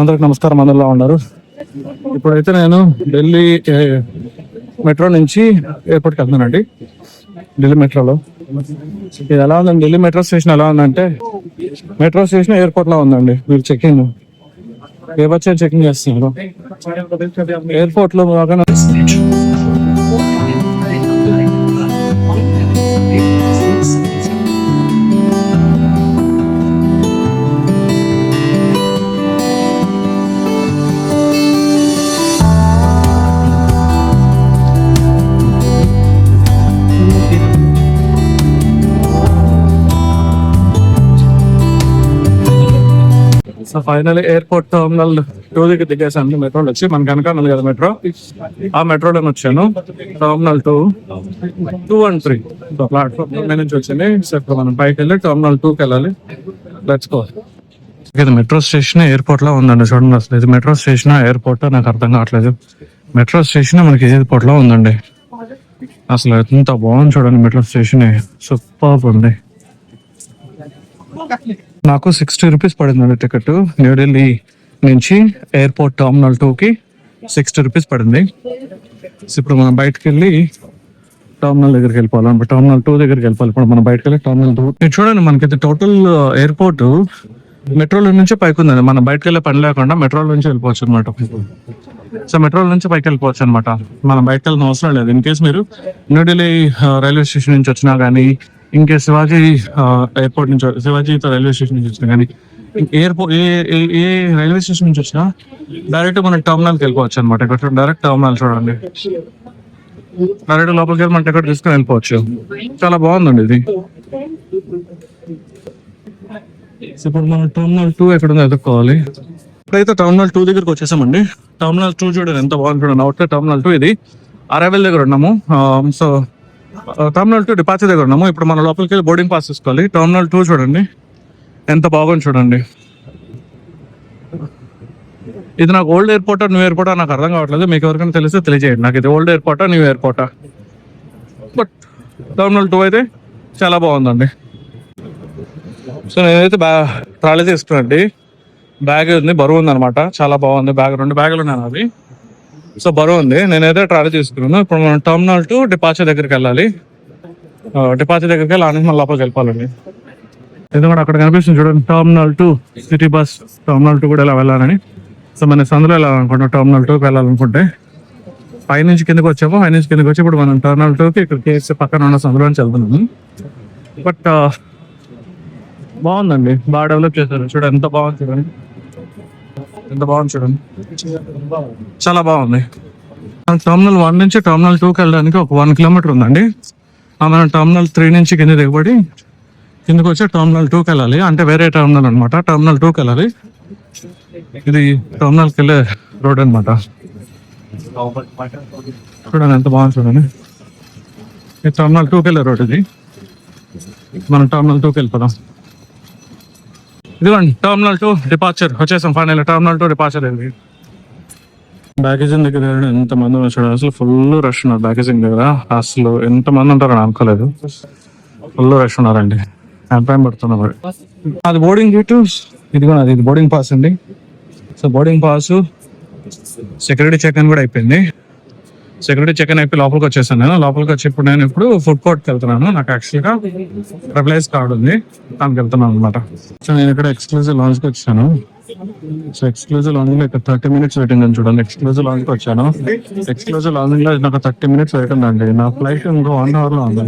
అందరికి నమస్కారం అందరిలో ఉన్నారు? ఇప్పుడైతే నేను ఢిల్లీ మెట్రో నుంచి ఎయిర్పోర్ట్కి వెళ్తున్నానండి. ఢిల్లీ మెట్రోలో. ఇది ఎలా ఉందండి? ఢిల్లీ మెట్రో స్టేషన్ ఎలా ఉందంటే మెట్రో స్టేషన్ ఎయిర్పోర్ట్లో ఉందండి. మీరు చెక్కింగ్ ఏ వచ్చే చెకింగ్ చేస్తున్నారు. ఎయిర్పోర్ట్లో బాగా బాగా so final airport terminal two దగ్గర దిగేసాను మెట్రోలో వచ్చి మన కనుక కదా మెట్రో ఆ మెట్రోలో వచ్చాను. Terminal two two and three platform నుంచి వచ్చింది. సో ఇప్పుడు మనం పైకి వెళ్ళి టర్మినల్ టూకి వెళ్ళాలి. లెట్స్ గో ఇది మెట్రో స్టేషన్ ఎయిర్పోర్ట్లో ఉందండి చూడండి అసలు. ఇది మెట్రో స్టేషన్ ఎయిర్పోర్ట్ నాకు అర్థం కావట్లేదు. మెట్రో స్టేషన్ మనకి ఎయిర్పోర్ట్లో ఉందండి. అసలు ఎంత బాగుంది చూడండి మెట్రో స్టేషన్ సూపర్ ఉంది. నాకు సిక్స్టీ రూపీస్ పడిందండి టికెట్ న్యూఢిల్లీ నుంచి ఎయిర్పోర్ట్ టర్మినల్ టూకి సిక్స్టీ రూపీస్ పడింది. సో ఇప్పుడు మనం బయటకు వెళ్ళి టర్మినల్ దగ్గరికి వెళ్ళిపోవాలి. ఇప్పుడు టర్మినల్ టూ దగ్గరికి వెళ్ళిపోవాలి. ఇప్పుడు మనం బయటకు వెళ్ళి టర్మినల్ టూ ఇది చూడండి మనకైతే టోటల్ ఎయిర్పోర్ట్ మెట్రోల నుంచి పైకి ఉందండి. మనం బయటకు వెళ్ళే పని లేకుండా మెట్రోల నుంచి వెళ్ళిపోవచ్చు అనమాట సో మెట్రోల నుంచి పైకి వెళ్ళిపోవచ్చు అనమాట మనం బయటకు వెళ్ళిన అవసరం లేదు. ఇన్ కేసు మీరు న్యూఢిల్లీ రైల్వే స్టేషన్ నుంచి వచ్చినా కానీ ఇంకా శివాజీ ఎయిర్పోర్ట్ నుంచి శివాజీ రైల్వే స్టేషన్ నుంచి వచ్చినా కానీ ఎయిర్పోర్ట్ ఏ ఏ- రైల్వే స్టేషన్ నుంచి వచ్చినా డైరెక్ట్ మన టర్మినల్కి వెళ్ళిపోవచ్చు అనమాట ఇక్కడ డైరెక్ట్ టర్మినల్ చూడండి. డైరెక్ట్ లోపలికి వెళ్ళి మన టికెట్ తీసుకుని వెళ్ళిపోవచ్చు. చాలా బాగుందండి ఇది. ఇప్పుడు మనం టర్మినల్ టూ ఎక్కడ ఉందో ఎదుర్కోవాలి ఇప్పుడైతే టర్మినల్ టూ దగ్గరికి వచ్చేసామండి. టర్మినల్ టూ చూడండి ఎంత బాగుంది చూడండి. అవుట్ టర్మినల్ టూ ఇది. అరైవల్ దగ్గర ఉన్నాము. సో టర్మినల్ టూ డిపార్చర్ దగ్గర ఉన్నాము. ఇప్పుడు మన లోపలికి వెళ్ళి బోర్డింగ్ పాస్ తీసుకోవాలి టర్మినల్ టూ చూడండి. ఎంత బాగుంది చూడండి. ఇది నాకు ఓల్డ్ ఎయిర్పోర్టా న్యూ ఎయిర్పోర్టా నాకు అర్థం కావట్లేదు. మీకు ఎవరికైనా తెలిస్తే తెలియజేయండి. నాకు ఇది ఓల్డ్ ఎయిర్పోర్టా న్యూ ఎయిర్పోర్టా బట్ టర్మినల్ టూ అయితే చాలా బాగుందండి. సో నేనైతే బ్యా ట్రాలీ తీసుకున్నాండి బ్యాగ్ ఉంది బరువు ఉంది అనమాట చాలా బాగుంది. బ్యాగ్ రెండు బ్యాగులు ఉన్నాయి అవి సో బరువు ఉంది. నేనైతే ట్రావెల్ చేసుకున్నాను. ఇప్పుడు మనం టర్మినల్ టు డిపార్చర్ దగ్గరికి వెళ్ళాలి. డిపార్చర్ దగ్గరికి వెళ్ళి ఆనంద లోపలికి వెళ్ళిపోవాలండి. ఎందుకంటే అక్కడ కనిపిస్తుంది చూడండి. Terminal two city bus terminal two కూడా ఇలా వెళ్ళాలని. సో మన సందులో వెళ్ళాలనుకుంటున్నాం టర్మినల్ టూకి వెళ్ళాలనుకుంటే. పైనుంచి కిందకి వచ్చాము. పైనుంచి కిందకి వచ్చి ఇప్పుడు మనం టర్మినల్ టూకి ఇక్కడ కేసు పక్కన ఉన్న సందులో నుంచి వెళ్తున్నాము. బట్ బాగుందండి. బాగా డెవలప్ చేశారు. చూడండి ఎంత బాగుంది చూడండి. ఎంత బాగుంది చూడండి. చాలా బాగుంది. టర్మినల్ వన్ నుంచి టర్మినల్ టూకి వెళ్ళడానికి ఒక వన్ కిలోమీటర్ ఉందండి. మనం టర్మినల్ త్రీ నుంచి కింద దిగబడి కిందకు వచ్చి టర్మినల్ టూకి వెళ్ళాలి. అంటే వేరే టర్మినల్ అనమాట టర్మినల్ టూకి వెళ్ళాలి. ఇది టర్మినల్కి వెళ్ళే రోడ్ అనమాట చూడండి ఎంత బాగుంది చూడండి. ఇది టర్మినల్ టూకి వెళ్ళే రోడ్ ఇది. మనం టర్మినల్ టూకి వెళ్ళిపోదాం. ఇదిగోండి టర్మినల్ టూ డిపార్చర్ వచ్చేసాం ఫైనల్ టర్మినల్ టూ డిపార్చర్ ఇది బ్యాగేజింగ్ దగ్గర ఎంత మంది వచ్చాడు అసలు ఫుల్ రష్ ఉన్నారు బ్యాగేజింగ్ దగ్గర. అసలు ఎంత మంది ఉంటారో అని అనుకోలేదు. ఫుల్ రష్ ఉన్నారండి. ఎంత టైం పడుతున్నా మరి. అది బోర్డింగ్ గేట్ ఇది అది ఇది బోర్డింగ్ పాస్ అండి. So boarding pass security check అని కూడా అయిపోయింది. సెక్యూరిటీ చెక్ అని అయిపోయి లోపలికి వచ్చేసాను నేను. లోపలికి వచ్చి ఇప్పుడు నేను ఇప్పుడు ఫుడ్ కోర్ట్కి వెళ్తున్నాను. నాకు యాక్చువల్గా రిప్లైస్ కార్డ్ ఉంది. దానికి వెళ్తున్నాను అనమాట సో నేను ఇక్కడ ఎక్స్క్లూజివ్ లాంచ్కి వచ్చాను. సో ఎక్స్క్లూజివ్ లాంజింగ్లో ఇక్కడ థర్టీ మినిట్స్ వెయిటింగ్ అని చూడండి. ఎక్స్క్లూజివ్ లాంజ్కి వచ్చాను. ఎక్స్క్లూజివ్ లాంజింగ్లో నాకు థర్టీ మినిట్స్ వెయిటింగ్ ఉందండి. నా ఫ్లైట్ ఇంకో వన్ అవర్లో ఉంది.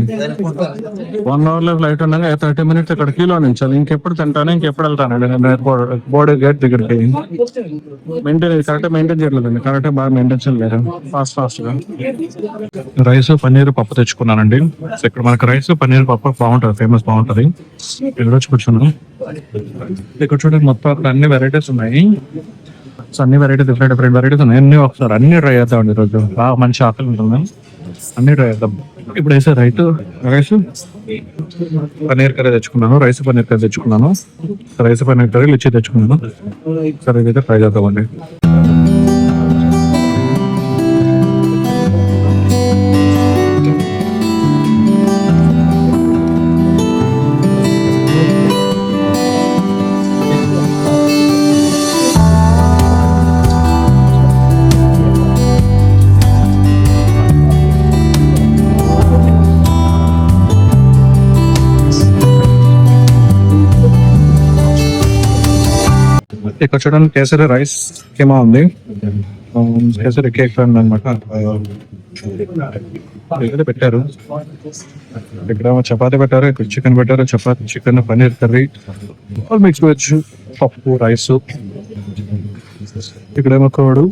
వన్ అవర్లో ఫ్లైట్ ఉండగా థర్టీ మినిట్స్ ఇక్కడ క్యూలో నించాలి. ఇంకెప్పుడు తింటాను ఇంకెప్పుడు వెళ్తానండి నేను ఎయిర్పోర్ట్ బోర్డర్ గేట్ దగ్గరికి. మెయింటైన్ కరెక్ట్ మెయింటైన్ చేయలేదండి. కరెక్ట్ బాగా మెయింటైన్ చేయలేదు. ఫాస్ట్ ఫాస్ట్గా. రైస్ పన్నీర్ పప్పు తెచ్చుకున్నానండి. ఇక్కడ మనకి రైస్ పన్నీర్ పప్పు బాగుంటుంది. ఫేమస్ బాగుంటది. ఇక్కడ వచ్చి కూర్చున్నాను ఇక్కడ చూడండి మొత్తం అన్ని వెరైటీ వెరైటీస్ ఉన్నాయి. సో అన్ని వెరైటీ డిఫరెంట్ డిఫరెంట్ వెరైటీస్ ఉన్నాయి. అన్ని ఒకసారి అన్ని ట్రై చేద్దాం ఈరోజు. బాగా మంచి ఆకలి ఉంటుంది అన్ని ట్రై చేద్దాం. ఇప్పుడు వేసే రైట్ రైస్? పన్నీర్ కర్రీ తెచ్చుకున్నాను. రైస్ పన్నీర్ కర్రీ తెచ్చుకున్నాను. రైస్ పన్నీర్ కర్రీ లిచ్చి తెచ్చుకున్నాను. సరే అయితే ట్రై చేద్దామండి. ఇక్కడ చూడండి కేసరి రైస్ కేమా ఉంది. కేసరి కేక్ అనమాట ఇక్కడ పెట్టారు. ఇక్కడ చపాతి పెట్టారు ఇక్కడ చికెన్ పెట్టారు chapati chicken paneer curry all mix veg పప్పు రైస్. ఇక్కడేమో కోడు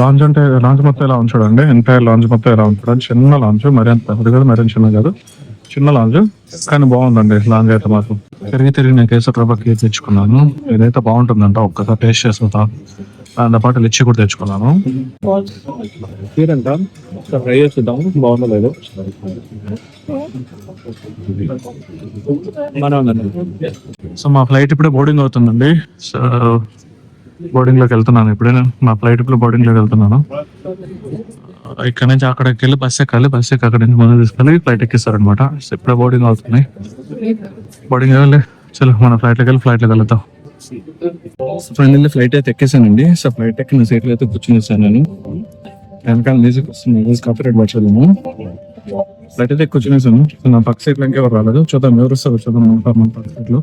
లాంచ్ అంటే లాంచ్ మొత్తం ఎలా ఉంచాడండి? ఎంటైర్ లాంచ్ మొత్తం ఎలా ఉంచాడు చిన్న లాంచ్ మరి అంత పెద్ద కాదు మరి చిన్న కాదు. చిన్న లాంచ్ కానీ బాగుందండి లాంచ్ అయితే మాత్రం. తిరిగి తిరిగి నేను కేసర్ రవ్వ కేక్ తెచ్చుకున్నాను. ఇదైతే బాగుంటుందంట ఒక్కసారి టేస్ట్ చేసుకుంటా దాంతో పాటు లిచ్చి కూడా తెచ్చుకున్నాను. ట్రై చేద్దాం బాగుందో లేదు. సో మా ఫ్లైట్ ఇప్పుడే బోర్డింగ్ అవుతుందండి. సో బోర్డింగ్లోకి వెళ్తున్నాను. ఇప్పుడే మా ఫ్లైట్ ఇప్పుడు బోర్డింగ్లోకి వెళ్తున్నాను. ఇక్కడ నుంచి అక్కడికి వెళ్ళి బస్ ఎక్కాలి. బస్ ఎక్కి అక్కడ నుంచి ముందు తీసుకెళ్ళి ఫ్లైట్ ఎక్కిస్తారు అనమాట ఇప్పుడే బోర్డింగ్ అవుతున్నాయి బోర్డింగ్ వెళ్ళి చలో మన ఫ్లైట్లోకి వెళ్ళి ఫ్లైట్లోకి వెళ్తాం ఫైనల్లీ ఫ్లైట్ అయితే ఎక్కేసానండి. సో ఫ్లైట్ ఎక్కిన సీట్లు అయితే కూర్చునేసాను నేను. వెనకాల మ్యూజిక్ వస్తుంది. మ్యూజిక్ కాపీరైట్ పట్టలేము ఫ్లైట్ అయితే కూర్చునేసాను. నా పక్క సీట్లో ఇంకెవరు రాలేదు. చూద్దాం ఎవరు వస్తారు చూద్దాం. మన పక్క సీట్లో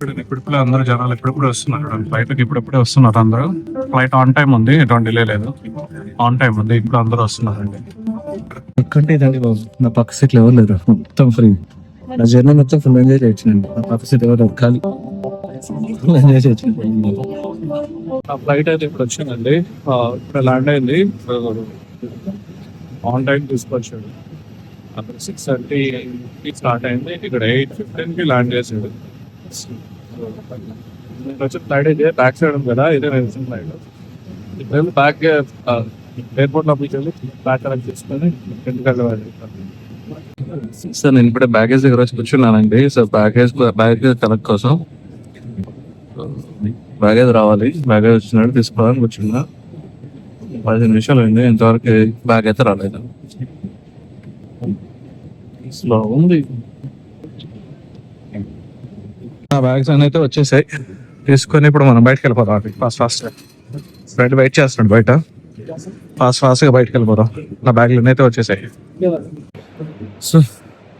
ఇప్పుడు ఇప్పుడిప్పుడే అందరూ జనాలు ఇప్పుడిప్పుడే వస్తున్నారు. ఫ్లైట్కి ఇప్పుడిప్పుడే వస్తున్నారు అందరూ. ఫ్లైట్ ఆన్ టైం ఉంది ఎటువంటి డిలే లేదు. ఆన్ టైం ఉంది ఇప్పుడు అందరూ వస్తున్నారండి. ఎక్కంటే ఇదండి బాబు నా పక్క సీట్లు ఎవరు లేరు. మొత్తం ఫ్రీ నా జర్నీ మొత్తం ఫుల్ ఎంజాయ్ చేయొచ్చునండి నా పక్క సీట్ ఎవరు ఎక్కాలి ఫుల్ ఎంజాయ్ చేయొచ్చు ఆ ఫ్లైట్ అయితే ఇప్పుడు వచ్చిందండి. ఆ, ఇప్పుడు ల్యాండ్ అయింది. ఆన్ టైం తీసుకొచ్చాడు. అక్కడ సిక్స్ థర్టీ స్టార్ట్ అయింది. ఇక్కడ ఎయిట్ ఫిఫ్టీన్కి ల్యాండ్ చేసాడు నేను వచ్చి ఫ్లైట్ అయితే బ్యాక్ సైడ్ ఉంది కదా ఇదే నేను వచ్చిన ఫ్లైట్ ఇప్పుడు బ్యాక్ ఎయిర్పోర్ట్ లోపలికి వెళ్ళి బ్యాక్ కలెక్ట్ చేసుకొని ఇంటికి వెళ్ళాలి. సార్ నేను ఇప్పుడే బ్యాగేజ్ దగ్గర వచ్చి కూర్చున్నానండి. సో బ్యాగేజ్ బ్యాగేజ్ కలెక్ట్ కోసం బ్యాగేజ్ రావాలి. బ్యాగేజ్ వచ్చినాడు తీసుకోవాలని కూర్చున్నా. పదిహేను నిమిషాలు అయింది. ఇంతవరకు బ్యాగ్ అయితే రాలేదు. స్లో ఉంది. నా బ్యాగ్స్ అన్ని అయితే వచ్చేసాయి. తీసుకొని ఇప్పుడు మనం బయటకు అండి ఫాస్ట్ ఫాస్ట్ ఫ్రెండ్ వెయిట్ చేస్తున్నాడు బయట. ఫాస్ట్ ఫాస్ట్గా బయటకు వెళ్ళిపోదాం నా బ్యాగ్లు అయితే వచ్చేసాయి. సో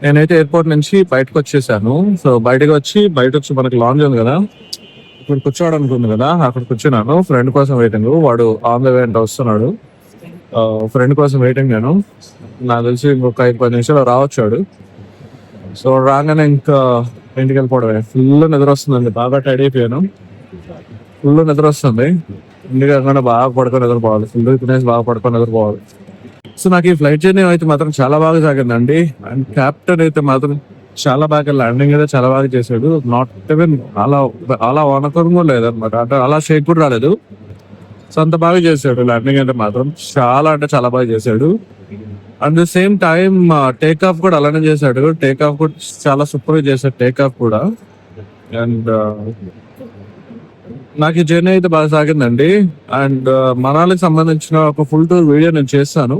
నేనైతే ఎయిర్పోర్ట్ నుంచి బయటకు వచ్చేసాను. సో బయటకు వచ్చి బయట వచ్చి మనకి లాంజ్ ఉంది కదా. ఇప్పుడు కూర్చోవడానికి ఉంది కదా. అక్కడ కూర్చున్నాను. ఫ్రెండ్ కోసం వెయిటింగ్ వాడు ఆన్ ద వే అంటే వస్తున్నాడు. ఫ్రెండ్ కోసం వెయిటింగ్ నేను. నాకు తెలిసి ఇంకొక ఐదు పది నిమిషాలు రావచ్చాడు. సో రాగానే ఇంకా ఇంటికి వెళ్ళిపోవడమే ఫుల్ నిద్ర వస్తుందండి. బాగా టైడ్ అయిపోయాను. ఫుల్ నిద్ర వస్తుంది. ఇంటికి కాకుండా బాగా పడుకొని నిద్రపోవాలి. ఫుల్ తినేసి బాగా పడుకొని నిద్రపోవాలి. సో నాకు ఈ ఫ్లైట్ జర్నీ అయితే మాత్రం చాలా బాగా సాగిందండి. అండ్ క్యాప్టెన్ అయితే మాత్రం చాలా బాగా ల్యాండింగ్ అయితే చాలా బాగా చేశాడు. నాట్ ఈవెన్ అలా అలా వనకం కూడా లేదనమాట అంటే అలా షేక్ కూడా రాలేదు. సో అంత బాగా చేశాడు. ల్యాండింగ్ అయితే మాత్రం చాలా అంటే చాలా బాగా చేశాడు. At the same time take off కూడా అలానే చేశాడు. టేక్ ఆఫ్ కూడా చాలా సూపర్గా చేశాడు టేక్ ఆఫ్ కూడా. అండ్ uh, నాకు ఈ జర్నీ అయితే బాగా సాగిందండి. అండ్ uh, మనాలికి సంబంధించిన ఒక ఫుల్ టూర్ వీడియో నేను చేస్తాను.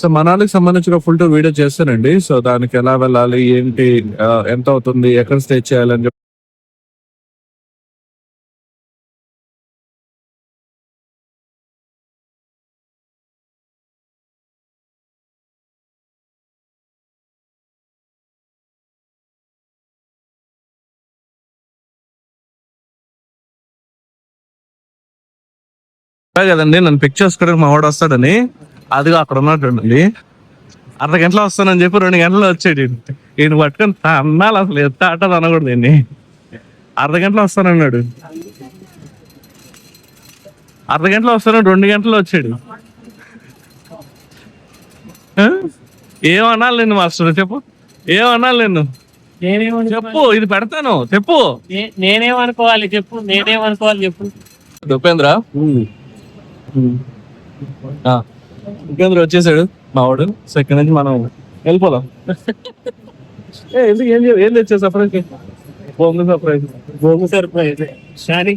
సో మనాలికి సంబంధించిన ఫుల్ టూర్ వీడియో చేస్తానండి. సో దానికి ఎలా వెళ్ళాలి ఏంటి uh, ఎంత అవుతుంది ఎక్కడ స్టే చేయాలని కదండి నన్ను పిక్ చేసుకోవడానికి మా వాడు వస్తాడని. అదిగా అక్కడ ఉన్నట్టుండి అర్ధ గంటలో వస్తానని చెప్పి రెండు గంటలు వచ్చాడు ఈయన. పట్టుకొని అన్నాలు అసలు ఎత్త ఆట అనకూడదు దీన్ని అర్ధ గంటలో వస్తానన్నాడు. అర్ధ గంటలో వస్తాను రెండు గంటల్లో వచ్చాడు? ఏమనాలి నిన్ను మాస్టర్? చెప్పు. ఏమనాలి నిన్ను? నేనేమను చెప్పు ఇది పెడతాను. చెప్పు. నేనేమనుకోవాలి? చెప్పు. నేనేమనుకోవాలి? చెప్పు. ఉపేంద్ర ఆ, ఉపేంద్ర వచ్చేసాడు? మా వాడు. సో ఇక్కడ నుంచి మనం వెళ్ళిపోదాం. ఏ ఎందుకు ఏం ఏం తెచ్చా సర్ప్రైజ్ బొంగు సర్ప్రైజ్ భోగు సర్ప్రైజ్ కానీ